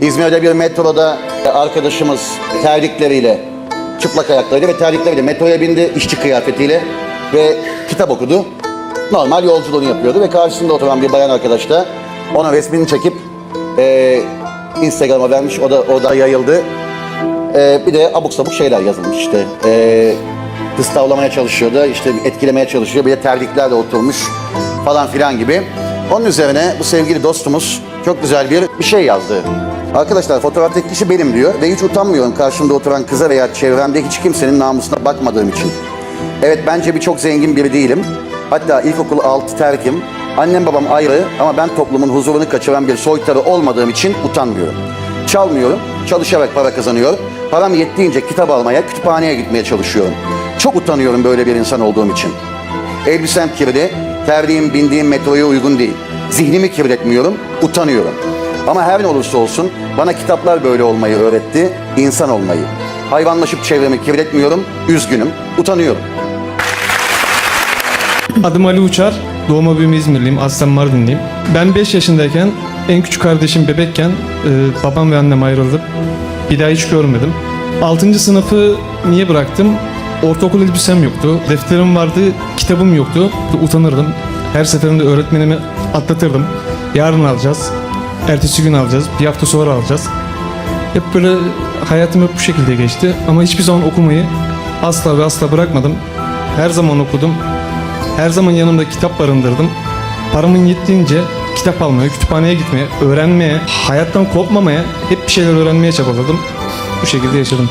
İzmir'de bir metroda arkadaşımız terlikleriyle, çıplak ayaklarıyla ve terlikleriyle metroya bindi işçi kıyafetiyle ve kitap okudu. Normal yolculuğunu yapıyordu ve karşısında oturan bir bayan arkadaş da ona resmini çekip e, Instagram'a vermiş. O da, o da yayıldı. E, bir de abuk sabuk şeyler yazılmış işte. E, kıstavlamaya çalışıyordu, işte etkilemeye çalışıyor. Bir de terliklerle oturmuş falan filan gibi. Onun üzerine bu sevgili dostumuz çok güzel bir, bir şey yazdı. Arkadaşlar fotoğraftaki kişi benim diyor ve hiç utanmıyorum karşımda oturan kıza veya çevremde hiç kimsenin namusuna bakmadığım için. Evet bence birçok zengin biri değilim. Hatta ilkokul altı terkim. Annem babam ayrı ama ben toplumun huzurunu kaçıran bir soytarı olmadığım için utanmıyorum. Çalmıyorum, çalışarak para kazanıyorum. Param yettiğince kitap almaya, kütüphaneye gitmeye çalışıyorum. Çok utanıyorum böyle bir insan olduğum için. Elbisem kirli, terliğim bindiğim metroya uygun değil. Zihnimi kirletmiyorum, utanıyorum. Ama her ne olursa olsun bana kitaplar böyle olmayı öğretti, insan olmayı. Hayvanlaşıp çevremi kirletmiyorum, üzgünüm, utanıyorum. Adım Ali Uçar. Doğma büyüme İzmirliyim. Aslen Mardinliyim. Ben 5 yaşındayken en küçük kardeşim bebekken e, babam ve annem ayrıldı. Bir daha hiç görmedim. 6. sınıfı niye bıraktım? Ortaokul elbisem yoktu. Defterim vardı, kitabım yoktu. Utanırdım. Her seferinde öğretmenimi atlatırdım. Yarın alacağız. Ertesi gün alacağız. Bir hafta sonra alacağız. Hep böyle hayatım hep bu şekilde geçti. Ama hiçbir zaman okumayı asla ve asla bırakmadım. Her zaman okudum. Her zaman yanımda kitap barındırdım. Paramın yettiğince kitap almaya, kütüphaneye gitmeye, öğrenmeye, hayattan kopmamaya, hep bir şeyler öğrenmeye çabaladım. Bu şekilde yaşadım.